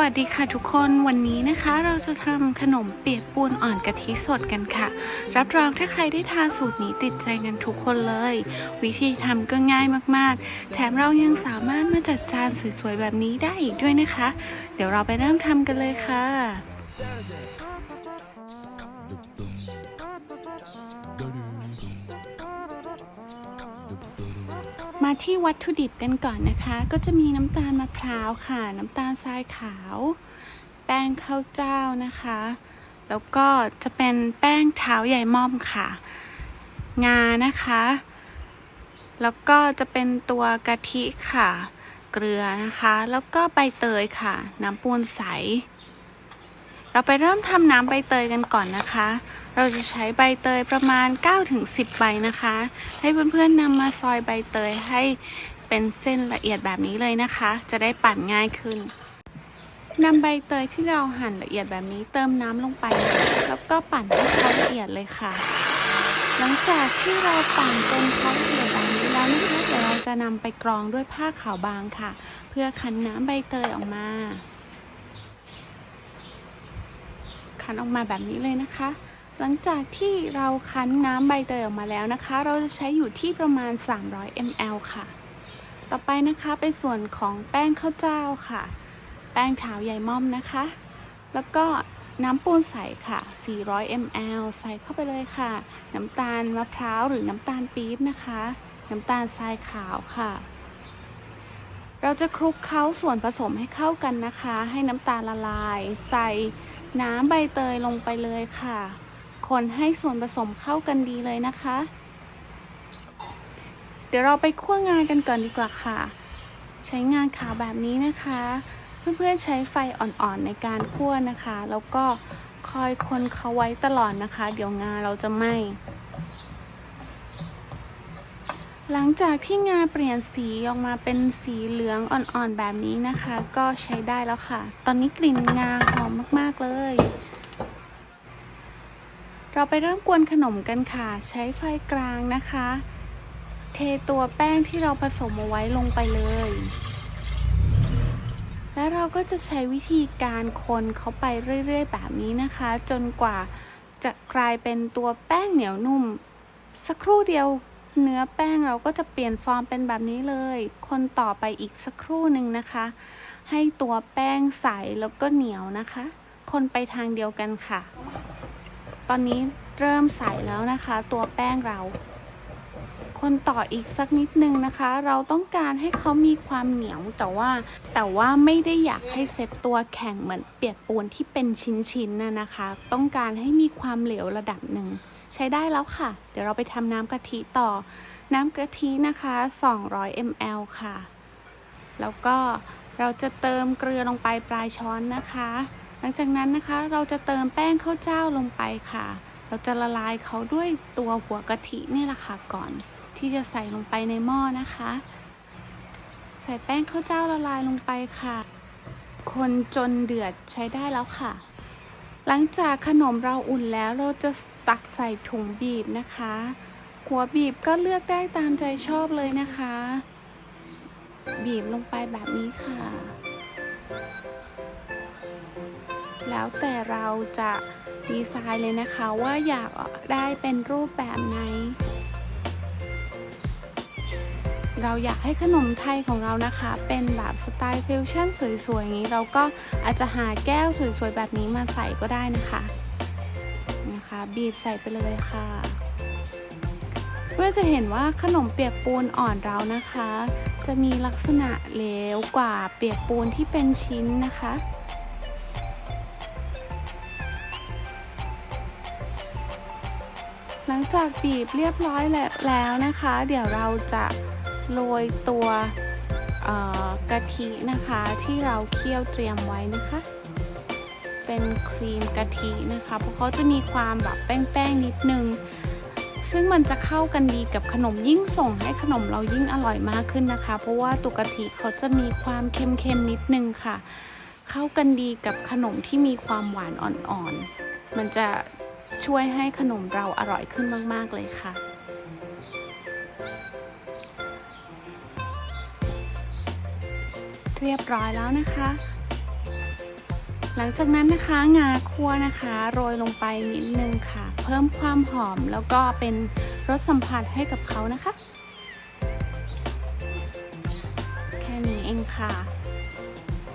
วัสดีค่ะทุกคนวันนี้นะคะเราจะทำขนมเปียกปูนอ่อนกะทิสดกันค่ะ รับรองถ้าใครได้ทานสูตรนี้ติดใจกันทุกคนเลย วิธีทำก็ง่ายมากๆ แถมเรายังสามารถมาจัดจานสวยๆแบบนี้ได้อีกด้วยนะคะ เดี๋ยวเราไปเริ่มทำกันเลยค่ะ ที่วัตถุดิบกันก่อนนะคะ ก็จะมีน้ำตาลมะพร้าวค่ะ น้ำตาลทรายขาว แป้งข้าวเจ้านะคะ แล้วก็จะเป็นแป้งเท้าใหญ่ม่อมค่ะ งานะคะ แล้วก็จะเป็นตัวกะทิค่ะ เกลือนะคะ แล้วก็ใบเตยค่ะ น้ำปูนใส เราไปเริ่มทำน้ำใบเตยกันก่อนนะคะ เราจะใช้ใบเตยประมาณ 9-10 ใบนะคะ ให้เพื่อนๆนำมาซอยใบเตยให้เป็นเส้นละเอียดแบบนี้เลยนะคะ จะได้ปั่นง่ายขึ้นนำใบเตยที่เราหั่นละเอียดแบบนี้เติมน้ำลงไป แล้วก็ปั่นให้เขาละเอียดเลยค่ะ หลังจากที่เราปั่นจนเขาละเอียดแบบนี้แล้วนะคะเดี๋ยวเราจะนำไปกรองด้วยผ้าขาวบางค่ะ เพื่อคั้นน้ำใบเตยออกมา คั้นออกมาแบบนี้เลยนะคะ หลังจากที่เราคั้นน้ำใบเตยออกมาแล้วนะคะ เราจะใช้อยู่ที่ประมาณ 300 ml ค่ะ ต่อไปนะคะเป็นส่วนของแป้งข้าวเจ้าค่ะ แป้งเท้าใหญ่ม่อมนะคะ แล้วก็น้ำปูนใสค่ะ 400 ml ใส่เข้าไปเลยค่ะ น้ำตาลมะพร้าวหรือน้ำตาลปี๊บนะคะ น้ำตาลทรายขาวค่ะ เราจะคลุกเคล้าส่วนผสมให้เข้ากันนะคะ ให้น้ำตาลละลาย ใส่ น้ำใบเตยลงไปเลยค่ะ คนให้ส่วนผสมเข้ากันดีเลยนะคะ เดี๋ยวเราไปคั่วงานกันก่อนดีกว่าค่ะ ใช้งานขาวแบบนี้นะคะ เพื่อนๆใช้ไฟอ่อนๆในการคั่วนะคะ แล้วก็คอยคนเขาไว้ตลอดนะคะ เดี๋ยวงานเราจะไหม้ หลังจากที่งาเปลี่ยนสีออกมาเป็นสีเหลืองอ่อนๆแบบนี้นะคะ ก็ใช้ได้แล้วค่ะ ตอนนี้กลิ่นงาหอมมากๆเลย เราไปเริ่มกวนขนมกันค่ะ ใช้ไฟกลางนะคะ เทตัวแป้งที่เราผสมเอาไว้ลงไปเลย แล้วเราก็จะใช้วิธีการคนเขาไปเรื่อยๆ แบบนี้นะคะ จนกว่าจะกลายเป็นตัวแป้งเหนียวนุ่ม สักครู่เดียว เนื้อแป้งเราก็จะเปลี่ยนฟอร์มเป็นแบบนี้เลย คนต่อไปอีกสักครู่หนึ่งนะคะ ให้ตัวแป้งใสแล้วก็เหนียวนะคะ คนไปทางเดียวกันค่ะ ตอนนี้เริ่มใสแล้วนะคะ ตัวแป้งเรา คนต่ออีกสักนิดนึงนะคะ เราต้องการให้เขามีความเหนียวแต่ว่า แต่ว่าไม่ได้อยากให้เซตตัวแข็งเหมือนเปียกปูนที่เป็นชิ้นๆน่ะนะคะ ต้องการให้มีความเหลวระดับหนึ่ง ใช้ได้แล้วค่ะ เดี๋ยวเราไปทำน้ำกะทิต่อ น้ำกะทินะคะ 200 ml ค่ะ แล้วก็เราจะเติมเกลือลงไปปลายช้อนนะคะ หลังจากนั้นนะคะเราจะเติมแป้งข้าวเจ้าลงไปค่ะ เราจะละลายเขาด้วยตัวหัวกะทินี่แหละค่ะก่อน ที่จะใส่ลงไปในหม้อนะคะ ใส่แป้งข้าวเจ้าละลายลงไปค่ะ คนจนเดือดใช้ได้แล้วค่ะ หลังจากขนมเราอุ่นแล้วเราจะ ตักใส่ถุงบีบนะคะ หัวบีบก็เลือกได้ตามใจชอบเลยนะคะ บีบลงไปแบบนี้ค่ะ แล้วแต่เราจะดีไซน์เลยนะคะว่าอยากได้เป็นรูปแบบไหน เราอยากให้ขนมไทยของเรานะคะ เป็นแบบสไตล์ฟิวชั่นสวยๆอย่างนี้ เราก็อาจจะหาแก้วสวยๆแบบนี้มาใส่ก็ได้นะคะ บีบใส่ไปเลยค่ะ เพื่อจะเห็นว่าขนมเปียกปูนอ่อนเรานะคะ จะมีลักษณะเหลวกว่าเปียกปูนที่เป็นชิ้นนะคะหลังจากบีบเรียบร้อยแล้วนะคะ เดี๋ยวเราจะโรยตัวกะทินะคะที่เราเคี่ยวเตรียมไว้นะคะ เป็นครีมกะทินะคะ เพราะเขาจะมีความแบบแป้งๆนิดนึง ซึ่งมันจะเข้ากันดีกับขนมยิ่งส่งให้ขนมเรายิ่งอร่อยมากขึ้นนะคะ เพราะว่าตัวกะทิเขาจะมีความเค็มๆนิดนึงค่ะ เข้ากันดีกับขนมที่มีความหวานอ่อนๆ มันจะช่วยให้ขนมเราอร่อยขึ้นมากๆเลยค่ะเรียบร้อยแล้วนะคะ หลังจากนั้นนะคะงาคั่วนะคะโรยลงไปนิดนึงค่ะ เพิ่มความหอมแล้วก็เป็นรสสัมผัสให้กับเขานะคะ แค่นี้เองค่ะ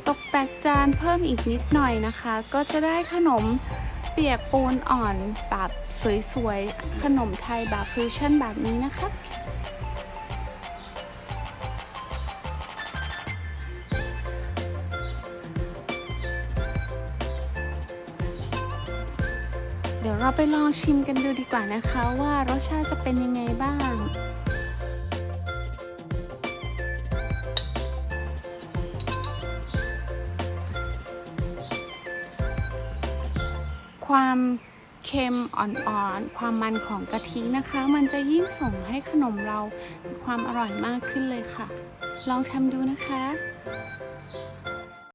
ตกแต่งจานเพิ่มอีกนิดหน่อยนะคะ ก็จะได้ขนมเปียกปูนอ่อนแบบสวยๆ ขนมไทยแบบฟิวชั่นแบบนี้นะคะ ดี๋ยวเราไปลองชิมกันดูดีกว่านะคะว่ารสชาติจะเป็นยังไงบ้างความเค็มอ่อนๆ ความมันของกะทินะคะ มันจะยิ่งส่งให้ขนมเรามีความอร่อยมากขึ้นเลยค่ะ ลองทำดูนะคะ